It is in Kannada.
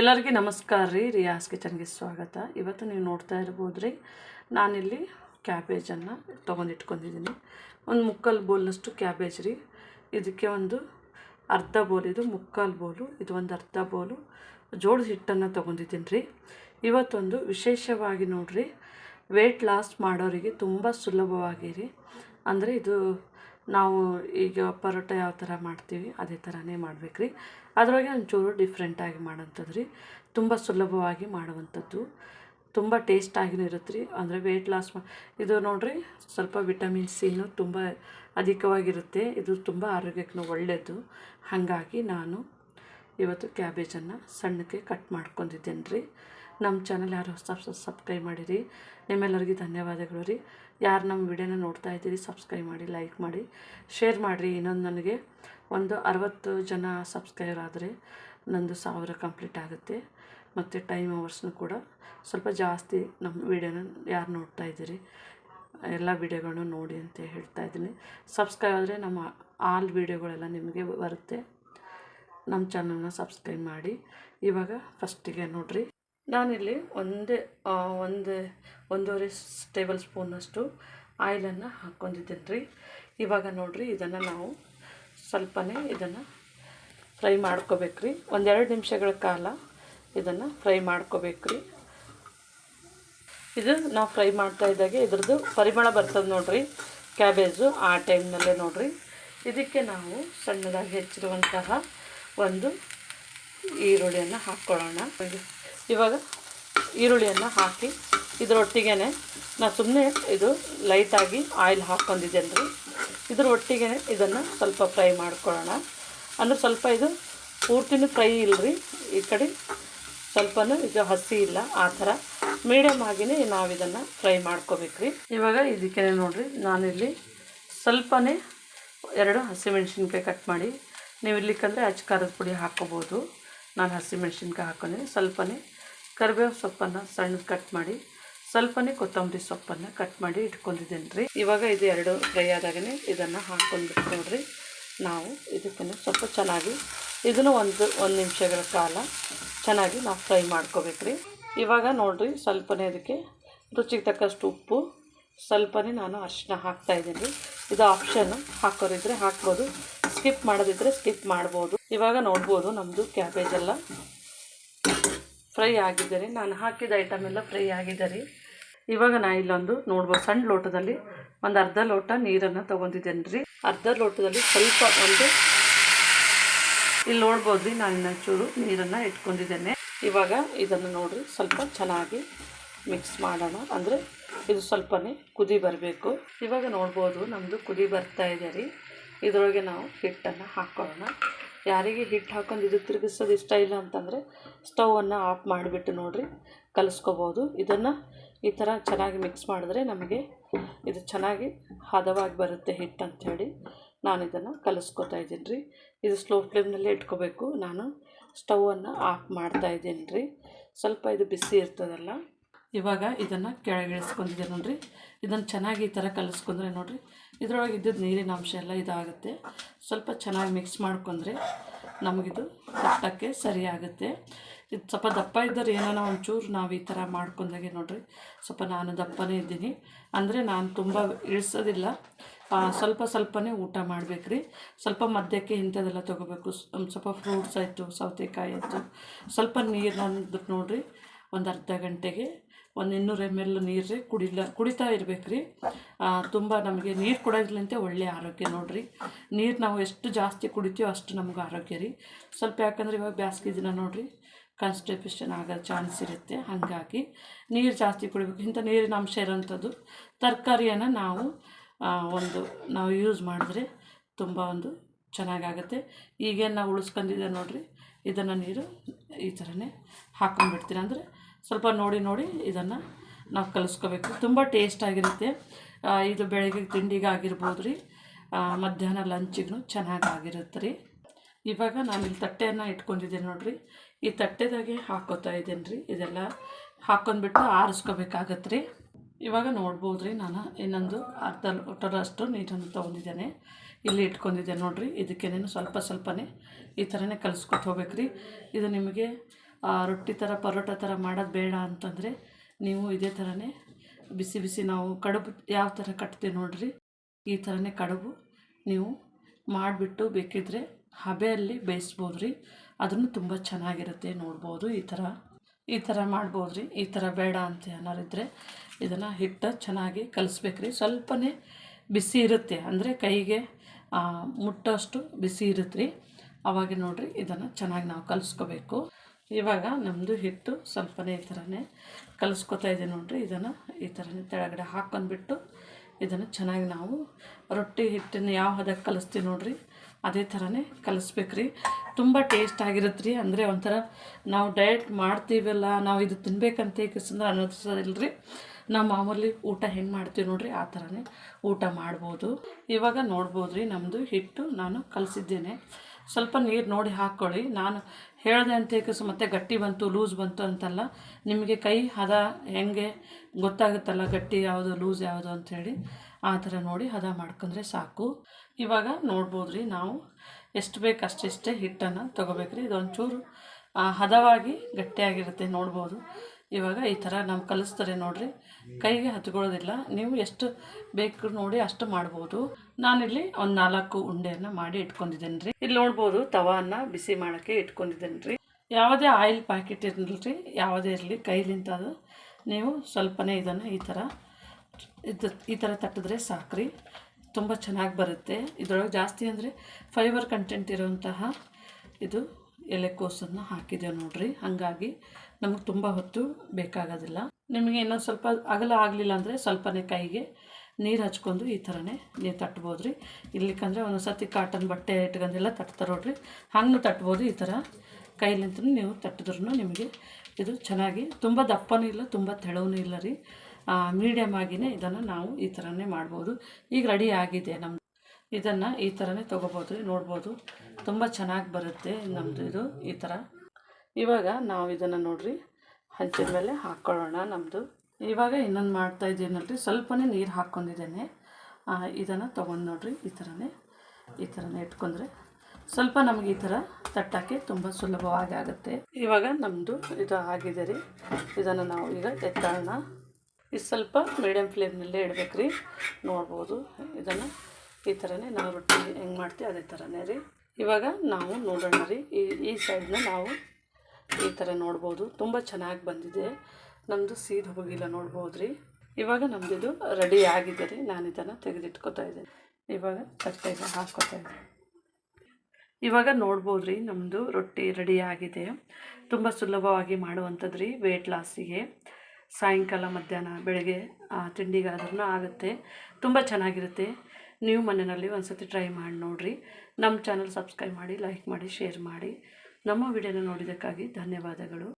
ಎಲ್ಲರಿಗೂ ನಮಸ್ಕಾರ ರೀ. ರಿಯಾಸ್ ಕಿಚನ್ಗೆ ಸ್ವಾಗತ. ಇವತ್ತು ನೀವು ನೋಡ್ತಾ ಇರ್ಬೋದು ರೀ ನಾನಿಲ್ಲಿ ಕ್ಯಾಬೇಜನ್ನು ತೊಗೊಂಡಿಟ್ಕೊಂಡಿದ್ದೀನಿ. ಒಂದು ಮುಕ್ಕಾಲು ಬೋಲ್ನಷ್ಟು ಕ್ಯಾಬೇಜ್ ರೀ. ಇದಕ್ಕೆ ಒಂದು ಅರ್ಧ ಬೋಲ್, ಇದು ಮುಕ್ಕಾಲು ಬೋಲು, ಇದು ಒಂದು ಅರ್ಧ ಬೋಲು ಜೋಳದ ಹಿಟ್ಟನ್ನು ತೊಗೊಂಡಿದ್ದೀನಿ ರೀ. ಇವತ್ತೊಂದು ವಿಶೇಷವಾಗಿ ನೋಡಿರಿ, ವೇಟ್ ಲಾಸ್ ಮಾಡೋರಿಗೆ ತುಂಬ ಸುಲಭವಾಗಿ ರೀ. ಅಂದರೆ ಇದು ನಾವು ಈಗ ಪರೋಟ ಯಾವ ಥರ ಮಾಡ್ತೀವಿ, ಅದೇ ಥರನೇ ಮಾಡಬೇಕ್ರಿ. ಅದರೊಳಗೆ ಒಂಚೂರು ಡಿಫ್ರೆಂಟಾಗಿ ಮಾಡೋಂಥದ್ದು ರೀ. ತುಂಬ ಸುಲಭವಾಗಿ ಮಾಡುವಂಥದ್ದು. ತುಂಬ ಟೇಸ್ಟಾಗಿನೂ ಇರುತ್ತೆ ರೀ ಅಂದರೆ ವೆಯ್ಟ್ ಲಾಸ್ ಮಾ ಇದು ನೋಡಿರಿ, ಸ್ವಲ್ಪ ವಿಟಮಿನ್ ಸಿನು ತುಂಬ ಅಧಿಕವಾಗಿರುತ್ತೆ. ಇದು ತುಂಬ ಆರೋಗ್ಯಕ್ಕೂ ಒಳ್ಳೆಯದು ಹಾಗಾಗಿ ನಾನು ಇವತ್ತು ಕ್ಯಾಬೇಜನ್ನು ಸಣ್ಣಕ್ಕೆ ಕಟ್ ಮಾಡ್ಕೊಂಡಿದ್ದೇನೆ ರೀ. ನಮ್ಮ ಚಾನಲ್ ಯಾರು ಹೊಸ ಸಬ್ಸ್ಕ್ರೈಬ್ ಮಾಡಿರಿ, ನಿಮ್ಮೆಲ್ಲರಿಗೂ ಧನ್ಯವಾದಗಳು ರೀ. ಯಾರು ನಮ್ಮ ವಿಡಿಯೋನ ನೋಡ್ತಾ ಇದ್ದೀರಿ ಸಬ್ಸ್ಕ್ರೈಬ್ ಮಾಡಿ ಲೈಕ್ ಮಾಡಿ ಶೇರ್ ಮಾಡಿರಿ. ಇನ್ನೊಂದು ನನಗೆ ಒಂದು ಅರವತ್ತು ಜನ ಸಬ್ಸ್ಕ್ರೈಬರ್ ಆದರೆ ನಂದು ಸಾವಿರ ಕಂಪ್ಲೀಟ್ ಆಗುತ್ತೆ. ಮತ್ತು ಟೈಮ್ ಅವರ್ಸ್ನು ಕೂಡ ಸ್ವಲ್ಪ ಜಾಸ್ತಿ ನಮ್ಮ ವಿಡಿಯೋನ ಯಾರು ನೋಡ್ತಾ ಇದ್ದೀರಿ, ಎಲ್ಲ ವಿಡಿಯೋಗಳನ್ನು ನೋಡಿ ಅಂತ ಹೇಳ್ತಾ ಇದ್ದೀನಿ. ಸಬ್ಸ್ಕ್ರೈಬ್ ಆದರೆ ನಮ್ಮ ಆಲ್ ವಿಡಿಯೋಗಳೆಲ್ಲ ನಿಮಗೆ ಬರುತ್ತೆ. ನಮ್ಮ ಚಾನಲ್ನ ಸಬ್ಸ್ಕ್ರೈಬ್ ಮಾಡಿ. ಇವಾಗ ಫಸ್ಟಿಗೆ ನೋಡಿರಿ. ನಾನಿಲ್ಲಿ ಒಂದೇ ಒಂದು, ಒಂದೂವರೆ ಟೇಬಲ್ ಸ್ಪೂನಷ್ಟು ಆಯಿಲನ್ನು ಹಾಕ್ಕೊಂಡಿದ್ದೀನಿ ರೀ ಇವಾಗ ನೋಡಿರಿ ಇದನ್ನು ನಾವು ಸ್ವಲ್ಪನೇ ಇದನ್ನು ಫ್ರೈ ಮಾಡ್ಕೋಬೇಕು ರೀ ಒಂದೆರಡು ನಿಮಿಷಗಳ ಕಾಲ ಇದನ್ನು ಫ್ರೈ ಮಾಡ್ಕೋಬೇಕು ರೀ ಇದು ನಾವು ಫ್ರೈ ಮಾಡ್ತಾ ಇದ್ದಾಗೆ ಇದ್ರದ್ದು ಪರಿಮಳ ಬರ್ತದೆ ನೋಡ್ರಿ. ಕ್ಯಾಬೇಜು ಆ ಟೈಮ್ನಲ್ಲೇ ನೋಡ್ರಿ. ಇದಕ್ಕೆ ನಾವು ಸಣ್ಣದಾಗಿ ಹೆಚ್ಚಿರುವಂತಹ ಒಂದು ಈರುಳ್ಳಿಯನ್ನು ಹಾಕ್ಕೊಳ್ಳೋಣ. ಇವಾಗ ಈರುಳ್ಳಿಯನ್ನು ಹಾಕಿ ಇದರೊಟ್ಟಿಗೆ ನಾನು ಸುಮ್ಮನೆ ಇದು ಲೈಟಾಗಿ ಆಯಿಲ್ ಹಾಕ್ಕೊಂಡಿದ್ದೇನೆ ರೀ ಇದ್ರ ಒಟ್ಟಿಗೆ ಇದನ್ನು ಸ್ವಲ್ಪ ಫ್ರೈ ಮಾಡ್ಕೊಳ್ಳೋಣ. ಅಂದರೆ ಸ್ವಲ್ಪ ಇದು ಪೂರ್ತಿನೂ ಫ್ರೈ ಇಲ್ಲರಿ ಈ ಕಡೆ ಸ್ವಲ್ಪನೂ ಇದು ಹಸಿ ಇಲ್ಲ. ಆ ಥರ ಮೀಡಿಯಮ್ ಆಗಿನೇ ನಾವು ಇದನ್ನು ಫ್ರೈ ಮಾಡ್ಕೋಬೇಕ್ರಿ. ಇವಾಗ ಇದಕ್ಕೆ ನೋಡಿರಿ, ನಾನಿಲ್ಲಿ ಸ್ವಲ್ಪನೇ ಎರಡು ಹಸಿಮೆಣ್ಸಿನ್ಕಾಯಿ ಕಟ್ ಮಾಡಿ. ನೀವು ಇರ್ಲಿಕ್ಕಂದರೆ ಅಚ್ಚ ಖಾರದ ಪುಡಿ ಹಾಕ್ಕೋಬೋದು ನಾನು ಹಸಿಮೆಣ್ಸಿನ್ಕಾಯಿ ಹಾಕ್ಕೊಂಡೆ ಸ್ವಲ್ಪನೇ ಕರಿಬೇವು ಸೊಪ್ಪನ್ನು ಸಣ್ಣ ಕಟ್ ಮಾಡಿ. ಸ್ವಲ್ಪನೇ ಕೊತ್ತಂಬರಿ ಸೊಪ್ಪನ್ನು ಕಟ್ ಮಾಡಿ ಇಟ್ಕೊಂಡಿದ್ದೇನೆ ರೀ ಇವಾಗ ಇದು ಎರಡು ಫ್ರೈ ಆದಾಗನೇ ಇದನ್ನು ಹಾಕ್ಕೊಂಡ್ಬಿಟ್ಟು ನೋಡ್ರಿ. ನಾವು ಇದಕ್ಕೆ ಸ್ವಲ್ಪ ಚೆನ್ನಾಗಿ ಇದನ್ನು ಒಂದು ಒಂದು ನಿಮಿಷಗಳ ಕಾಲ ಚೆನ್ನಾಗಿ ನಾವು ಫ್ರೈ ಮಾಡ್ಕೋಬೇಕ್ರಿ. ಇವಾಗ ನೋಡಿರಿ ಸ್ವಲ್ಪನೇ ಅದಕ್ಕೆ ರುಚಿಗೆ ತಕ್ಕಷ್ಟು ಉಪ್ಪು, ಸ್ವಲ್ಪನೇ ನಾನು ಅರಿಶಿನ ಹಾಕ್ತಾ ಇದ್ದೀನಿ. ರೀ ಇದು ಆಪ್ಷನ್ನು ಹಾಕೋರಿದ್ರೆ ಹಾಕ್ಬೋದು. ಸ್ಕಿಪ್ ಮಾಡೋದಿದ್ರೆ ಸ್ಕಿಪ್ ಮಾಡ್ಬೋದು. ಇವಾಗ ನೋಡ್ಬೋದು ನಮ್ಮದು ಕ್ಯಾಬೇಜೆಲ್ಲ ಫ್ರೈ ಆಗಿದೆ ರೀ ನಾನು ಹಾಕಿದ ಐಟಮ್ ಎಲ್ಲ ಫ್ರೈ ಆಗಿದೆ ರೀ ಇವಾಗ ನಾ ಇಲ್ಲೊಂದು ನೋಡ್ಬೋದು, ಸಣ್ಣ ಲೋಟದಲ್ಲಿ ಒಂದು ಅರ್ಧ ಲೋಟ ನೀರನ್ನು ತೊಗೊಂಡಿದ್ದೇನೆ ರೀ ಅರ್ಧ ಲೋಟದಲ್ಲಿ ಸ್ವಲ್ಪ ಒಂದು ಇಲ್ಲಿ ನೋಡ್ಬೋದು ರೀ ನಾನು ಇನ್ನೊಂಚೂರು ನೀರನ್ನು ಇಟ್ಕೊಂಡಿದ್ದೇನೆ. ಇವಾಗ ಇದನ್ನು ನೋಡಿರಿ, ಸ್ವಲ್ಪ ಚೆನ್ನಾಗಿ ಮಿಕ್ಸ್ ಮಾಡೋಣ. ಅಂದರೆ ಇದು ಸ್ವಲ್ಪನೇ ಕುದಿ ಬರಬೇಕು. ಇವಾಗ ನೋಡ್ಬೋದು ನಮ್ಮದು ಕುದಿ ಬರ್ತಾ ಇದೆ ರೀ. ಇದರೊಳಗೆ ನಾವು ಹಿಟ್ಟನ್ನು ಹಾಕ್ಕೊಳ್ಳೋಣ ಯಾರಿಗೆ ಹಿಟ್ಟು ಹಾಕೊಂಡು ಇದು ತಿರುಗಿಸೋದು ಇಷ್ಟ ಇಲ್ಲ ಅಂತಂದರೆ, ಸ್ಟವನ್ನು ಆಫ್ ಮಾಡಿಬಿಟ್ಟು ನೋಡಿರಿ, ಕಲಿಸ್ಕೋಬೋದು. ಇದನ್ನು ಈ ಥರ ಚೆನ್ನಾಗಿ ಮಿಕ್ಸ್ ಮಾಡಿದ್ರೆ ನಮಗೆ ಇದು ಚೆನ್ನಾಗಿ ಹದವಾಗಿ ಬರುತ್ತೆ ಹಿಟ್ಟು ಅಂಥೇಳಿ. ನಾನು ಇದನ್ನು ಕಲಿಸ್ಕೊತಾ ಇದ್ದೀನಿ ರೀ. ಇದು ಸ್ಲೋ ಫ್ಲೇಮ್ನಲ್ಲೇ ಇಟ್ಕೋಬೇಕು. ನಾನು ಸ್ಟವನ್ನು ಆಫ್ ಮಾಡ್ತಾ ಇದ್ದೀನಿ ರೀ. ಸ್ವಲ್ಪ ಇದು ಬಿಸಿ ಇರ್ತದಲ್ಲ, ಇವಾಗ ಇದನ್ನು ಕೆಳಗಿಳಿಸ್ಕೊಂಡಿದ್ದೀನಿ ನೋಡಿರಿ. ಇದನ್ನು ಚೆನ್ನಾಗಿ ಈ ಥರ ಕಲಿಸ್ಕೊಂಡ್ರೆ ನೋಡಿರಿ. ಇದರೊಳಗೆ ಇದ್ದಿದ್ದು ನೀರಿನ ಅಂಶ ಎಲ್ಲ ಇದಾಗುತ್ತೆ. ಸ್ವಲ್ಪ ಚೆನ್ನಾಗಿ ಮಿಕ್ಸ್ ಮಾಡ್ಕೊಂಡ್ರೆ ನಮಗಿದು ಕಟ್ಟಕ್ಕೆ ಸರಿಯಾಗುತ್ತೆ. ಇದು ಸ್ವಲ್ಪ ದಪ್ಪ ಇದ್ದರೆ ಏನಾನ ಒಂಚೂರು ನಾವು ಈ ಥರ ಮಾಡ್ಕೊಂಡಾಗೆ ನೋಡಿರಿ. ಸ್ವಲ್ಪ ನಾನು ದಪ್ಪನೇ ಇದ್ದೀನಿ. ಅಂದರೆ ನಾನು ತುಂಬ ಇಳಿಸೋದಿಲ್ಲ. ಸ್ವಲ್ಪ ಸ್ವಲ್ಪನೇ ಊಟ ಮಾಡ್ಬೇಕ್ರಿ. ಸ್ವಲ್ಪ ಮಧ್ಯಕ್ಕೆ ಇಂಥದೆಲ್ಲ ತೊಗೋಬೇಕು. ಸ್ವಲ್ಪ ಫ್ರೂಟ್ಸ್ ಆಯಿತು, ಸೌತೆಕಾಯಿ ಆಯಿತು. ಸ್ವಲ್ಪ ನೀರು ನೋಡಿರಿ, ಒಂದು ಅರ್ಧ ಗಂಟೆಗೆ. ಒಂದು ಇನ್ನೂರು ಎಂ ಎಲ್ ನೀರು ಕುಡಿಲ್ಲ ಕುಡಿತಾ ಇರ್ಬೇಕು ರೀ ತುಂಬ ನಮಗೆ ನೀರು ಕುಡಿಯೋದ್ಲಿಂತೆ ಒಳ್ಳೆಯ ಆರೋಗ್ಯ ನೋಡಿರಿ. ನೀರು ನಾವು ಎಷ್ಟು ಜಾಸ್ತಿ ಕುಡಿತೀವೋ ಅಷ್ಟು ನಮ್ಗೆ ಆರೋಗ್ಯ ರೀ. ಸ್ವಲ್ಪ ಯಾಕಂದ್ರೆ ಇವಾಗ ಬ್ಯಾಸ್ಗೆ ದಿನ ನೋಡಿರಿ. ಕಾನ್ಸ್ಟಿಪೇಷನ್ ಆಗೋ ಚಾನ್ಸ್ ಇರುತ್ತೆ. ಹಾಗಾಗಿ ನೀರು ಜಾಸ್ತಿ ಕುಡಿಬೇಕು. ಇಂಥ ನೀರಿನ ಅಂಶ ಇರೋಂಥದ್ದು ತರಕಾರಿಯನ್ನು ನಾವು ಒಂದು ನಾವು ಯೂಸ್ ಮಾಡಿದ್ರೆ ತುಂಬ ಒಂದು ಚೆನ್ನಾಗಾಗುತ್ತೆ ಈಗೇನು ನಾವು ಉಳಿಸ್ಕೊಂಡಿದ್ದೆ ನೋಡಿರಿ, ಇದನ್ನು ನೀರು ಈ ಥರನೇ ಹಾಕೊಂಡ್ಬಿಡ್ತೀನಿ ಅಂದರೆ ಸ್ವಲ್ಪ ನೋಡಿ ನೋಡಿ ಇದನ್ನು ನಾವು ಕಲಿಸ್ಕೋಬೇಕು. ತುಂಬ ಟೇಸ್ಟಾಗಿರುತ್ತೆ ಇದು ಬೆಳಗ್ಗೆ ತಿಂಡಿಗಾಗಿರ್ಬೋದು ರೀ ಮಧ್ಯಾಹ್ನ ಲಂಚಿಗೂ ಚೆನ್ನಾಗಾಗಿರುತ್ತೆ ರೀ. ಇವಾಗ ನಾನು ಇಲ್ಲಿ ತಟ್ಟೆಯನ್ನು ಇಟ್ಕೊಂಡಿದ್ದೀನಿ ನೋಡಿರಿ. ಈ ತಟ್ಟೆದಾಗೆ ಹಾಕೋತಾ ಇದ್ದೀನಿ ರೀ. ಇದೆಲ್ಲ ಹಾಕೊಂಡ್ಬಿಟ್ಟು ಆರಿಸ್ಕೋಬೇಕಾಗತ್ತೆ ರೀ. ಇವಾಗ ನೋಡ್ಬೋದು ರೀ ನಾನು ಇನ್ನೊಂದು ಅರ್ಧ ಲೋಟದಷ್ಟು ನೀರನ್ನು ತೊಗೊಂಡಿದ್ದೇನೆ. ಇಲ್ಲಿ ಇಟ್ಕೊಂಡಿದ್ದೆ ನೋಡಿರಿ. ಇದಕ್ಕೇನೇನು ಸ್ವಲ್ಪ ಸ್ವಲ್ಪನೇ ಈ ಥರನೇ ಕಲಿಸ್ಕೊಟ್ಟು ಹೋಗ್ಬೇಕು ರೀ. ಇದು ನಿಮಗೆ ರೊಟ್ಟಿ ಥರ, ಪರೋಟ ಥರ ಮಾಡೋದು ಬೇಡ ಅಂತಂದರೆ ನೀವು ಇದೇ ಥರನೇ ಬಿಸಿ ಬಿಸಿ ನಾವು ಕಡುಬು ಯಾವ ಥರ ಕಟ್ತೀವಿ ನೋಡಿರಿ. ಈ ಥರನೇ ಕಡುಬು ನೀವು ಮಾಡಿಬಿಟ್ಟು ಬೇಕಿದ್ರೆ ಹಬೆಯಲ್ಲಿ ಬೇಯಿಸ್ಬೋದು ರೀ ಅದನ್ನು ತುಂಬ ಚೆನ್ನಾಗಿರುತ್ತೆ ನೋಡ್ಬೋದು. ಈ ಥರ ಈ ಥರ ಮಾಡ್ಬೋದು ರೀ ಈ ಥರ ಬೇಡ ಅಂತ ಏನಾರಿದ್ರೆ ಇದನ್ನು ಹಿಟ್ಟು ಚೆನ್ನಾಗಿ ಕಲಿಸ್ಬೇಕ್ರಿ. ಸ್ವಲ್ಪನೇ ಬಿಸಿ ಇರುತ್ತೆ. ಅಂದರೆ ಕೈಗೆ ಮುಟ್ಟೋಷ್ಟು ಬಿಸಿ ಇರುತ್ತೆ ರೀ ಅವಾಗ ನೋಡಿರಿ ಇದನ್ನು ಚೆನ್ನಾಗಿ ನಾವು ಕಲಿಸ್ಕೋಬೇಕು. ಇವಾಗ ನಮ್ಮದು ಹಿಟ್ಟು ಸ್ವಲ್ಪನೇ ಈ ಥರನೇ ಕಲಿಸ್ಕೊತಾ ಇದೆ ನೋಡಿರಿ. ಇದನ್ನು ಈ ಥರನೇ ತೆಳಗಡೆ ಹಾಕ್ಕೊಂಡ್ಬಿಟ್ಟು ಇದನ್ನು ಚೆನ್ನಾಗಿ ನಾವು ರೊಟ್ಟಿ ಹಿಟ್ಟನ್ನು ಯಾವ ಹದಕ್ಕೆ ಕಲಿಸ್ತೀವಿ ನೋಡ್ರಿ, ಅದೇ ಥರನೇ ಕಲಿಸ್ಬೇಕ್ರಿ. ತುಂಬ ಟೇಸ್ಟ್ ಆಗಿರುತ್ತೆ ರೀ ಅಂದರೆ ಒಂಥರ ನಾವು ಡಯಟ್ ಮಾಡ್ತೀವಲ್ಲ, ನಾವು ಇದು ತಿನ್ಬೇಕಂತ ಕಿಸಂದ್ರೆ ರೀ ನಾವು ಮಾಮೂಲಿ ಊಟ ಹೆಂಗೆ ಮಾಡ್ತೀವಿ ನೋಡ್ರಿ, ಆ ಥರನೇ ಊಟ ಮಾಡ್ಬೋದು. ಇವಾಗ ನೋಡ್ಬೋದು ರೀ ನಮ್ಮದು ಹಿಟ್ಟು ನಾನು ಕಲಿಸಿದ್ದೇನೆ. ಸ್ವಲ್ಪ ನೀರು ನೋಡಿ ಹಾಕ್ಕೊಳ್ಳಿ ನಾನು ಹೇಳಿದೆ ಅಂತ ಮತ್ತೆ ಗಟ್ಟಿ ಬಂತು ಲೂಸ್ ಬಂತು ಅಂತಲ್ಲ. ನಿಮಗೆ ಕೈ, ಹದ ಹೆಂಗೆ ಗೊತ್ತಾಗುತ್ತಲ್ಲ ಗಟ್ಟಿ ಯಾವುದು ಲೂಸ್ ಯಾವುದು ಅಂಥೇಳಿ ಆ ಥರ ನೋಡಿ ಹದ ಮಾಡ್ಕೊಂಡ್ರೆ ಸಾಕು. ಇವಾಗ ನೋಡ್ಬೋದು ರೀ ನಾವು ಎಷ್ಟು ಬೇಕು ಅಷ್ಟಿಷ್ಟೇ ಹಿಟ್ಟನ್ನು ತೊಗೋಬೇಕ್ರಿ. ಇದೊಂಚೂರು ಹದವಾಗಿ ಗಟ್ಟಿಯಾಗಿರುತ್ತೆ ನೋಡ್ಬೋದು. ಇವಾಗ ಈ ಥರ ನಾವು ಕಲಿಸ್ತಾರೆ ನೋಡಿರಿ. ಕೈಗೆ ಹಚ್ಕೊಳ್ಳೋದಿಲ್ಲ ನೀವು ಎಷ್ಟು ಬೇಕು ನೋಡಿ ಅಷ್ಟು ಮಾಡ್ಬೋದು. ನಾನಿಲ್ಲಿ ಒಂದು ನಾಲ್ಕು ಉಂಡೆಯನ್ನು ಮಾಡಿ ಇಟ್ಕೊಂಡಿದ್ದೇನೆ ರೀ ಇಲ್ಲಿ ನೋಡ್ಬೋದು ತವಾನ ಬಿಸಿ ಮಾಡೋಕ್ಕೆ ಇಟ್ಕೊಂಡಿದ್ದೇನೆ ರೀ ಯಾವುದೇ ಆಯಿಲ್ ಪ್ಯಾಕೆಟ್ ಇರಲಿ ಯಾವುದೇ ಇರಲಿ, ಕೈಲಿಂತ ಅದು. ನೀವು ಸ್ವಲ್ಪನೇ ಇದನ್ನು ಈ ಥರ ಇದು ಈ ಥರ ತಟ್ಟಿದ್ರೆ ಸಾಕ್ರಿ. ತುಂಬ ಚೆನ್ನಾಗಿ ಬರುತ್ತೆ. ಇದರೊಳಗೆ ಜಾಸ್ತಿ ಅಂದರೆ ಫೈಬರ್ ಕಂಟೆಂಟ್ ಇರುವಂತಹ ಇದು ಎಲೆಕೋಸನ್ನು ಹಾಕಿದ್ದೇವೆ ನೋಡ್ರಿ. ಹಾಗಾಗಿ ನಮಗೆ ತುಂಬ ಹೊತ್ತು ಬೇಕಾಗೋದಿಲ್ಲ. ನಿಮಗೆ ಇನ್ನೊಂದು ಸ್ವಲ್ಪ ಅಗಲ ಆಗಲಿಲ್ಲ ಅಂದರೆ ಸ್ವಲ್ಪನೇ ಕೈಗೆ ನೀರು ಹಚ್ಕೊಂಡು ಈ ಥರನೇ ನೀವು ತಟ್ಬೋದು ರೀ ಇರ್ಲಿಕ್ಕಂದ್ರೆ ಒಂದೊಂದು ಸರ್ತಿ ಕಾಟನ್ ಬಟ್ಟೆ ಇಟ್ಕೊಂಡೆಲ್ಲ ತಟ್ತಾರೆ ನೋಡ್ರಿ. ಹಂಗೆ ತಟ್ಬೋದು ಈ ಥರ. ಕೈಲಿಂತ ನೀವು ತಟ್ಟಿದ್ರೂ ನಿಮಗೆ ಇದು ಚೆನ್ನಾಗಿ ತುಂಬ ದಪ್ಪನೂ ಇಲ್ಲ, ತುಂಬ ತೆಳವೂ ಇಲ್ಲ ರೀ. ಮೀಡಿಯಮ್ ಆಗಿನೇ ಇದನ್ನು ನಾವು ಈ ಥರನೇ ಮಾಡ್ಬೋದು. ಈಗ ರೆಡಿ ಆಗಿದೆ ನಮ್ಮದು ಇದನ್ನು ಈ ಥರನೇ ತೊಗೋಬೋದು ರೀ ನೋಡ್ಬೋದು. ತುಂಬ ಚೆನ್ನಾಗಿ ಬರುತ್ತೆ ನಮ್ಮದು ಇದು, ಈ ಥರ ಇವಾಗ ನಾವು ಇದನ್ನು ನೋಡ್ರಿ ಹಂಚಿನ ಮೇಲೆ ಹಾಕ್ಕೊಳ್ಳೋಣ ನಮ್ಮದು ಇವಾಗ ಇನ್ನೊಂದು ಮಾಡ್ತಾ ಇದ್ದೀನಲ್ರಿ ಸ್ವಲ್ಪನೇ ನೀರು ಹಾಕ್ಕೊಂಡಿದ್ದೇನೆ. ಇದನ್ನು ತೊಗೊಂಡು ನೋಡ್ರಿ, ಈ ಥರನೇ ಈ ಥರನೇ ಇಟ್ಕೊಂಡ್ರೆ ಸ್ವಲ್ಪ ನಮಗೆ ಈ ಥರ ತಟ್ಟಕ್ಕೆ ತುಂಬ ಸುಲಭವಾಗಿ ಆಗುತ್ತೆ. ಇವಾಗ ನಮ್ಮದು ಇದು ಆಗಿದೆ ರೀ. ಇದನ್ನು ನಾವು ಈಗ ಎತ್ತಾಳೋಣ ಇದು ಸ್ವಲ್ಪ ಮೀಡಿಯಮ್ ಫ್ಲೇಮ್ನಲ್ಲೇ ಇಡಬೇಕ್ರಿ. ನೋಡ್ಬೋದು ಇದನ್ನು. ಈ ಥರನೇ ನಾವು ರೊಟ್ಟಿ ಹೆಂಗೆ ಮಾಡ್ತೀವಿ ಅದೇ ಥರನೇ ರೀ. ಇವಾಗ ನಾವು ನೋಡೋಣ ರೀ. ಈ ಈ ಸೈಡ್ನ ನಾವು ಈ ಥರ ನೋಡ್ಬೋದು. ತುಂಬ ಚೆನ್ನಾಗಿ ಬಂದಿದೆ. ನಮ್ಮದು ಸೀದ್ ಹೋಗಿಲ್ಲ ನೋಡ್ಬೋದು ರೀ. ಇವಾಗ ನಮ್ಮದು ಇದು ರೆಡಿ ಆಗಿದೆ ರೀ. ನಾನು ಇದನ್ನು ತೆಗೆದಿಟ್ಕೋತಾ ಇದ್ದೀನಿ. ಇವಾಗ ತಟ್ಟೆಗೆ ಹಾಕ್ಕೋತಾ ಇದ್ದೀನಿ. ಇವಾಗ ನೋಡ್ಬೋದು ರೀ ನಮ್ಮದು ರೊಟ್ಟಿ ರೆಡಿ ಆಗಿದೆ. ತುಂಬ ಸುಲಭವಾಗಿ ಮಾಡುವಂಥದ್ದು ರೀ ವೆಯ್ಟ್ ಲಾಸಿಗೆ ಸಾಯಂಕಾಲ ಮಧ್ಯಾಹ್ನ, ಬೆಳಗ್ಗೆ ತಿಂಡಿಗಾದ್ರೂ ಆಗುತ್ತೆ. ತುಂಬ ಚೆನ್ನಾಗಿರುತ್ತೆ. ನೀವು ಮನೆಯಲ್ಲಿ ಒಂದು ಸತಿ ಟ್ರೈ ಮಾಡಿ ನೋಡಿರಿ. ನಮ್ಮ ಚಾನಲ್ ಸಬ್ಸ್ಕ್ರೈಬ್ ಮಾಡಿ ಲೈಕ್ ಮಾಡಿ ಶೇರ್ ಮಾಡಿ. ನಮ್ಮ ವಿಡಿಯೋನ ನೋಡಿದ್ದಕ್ಕಾಗಿ ಧನ್ಯವಾದಗಳು.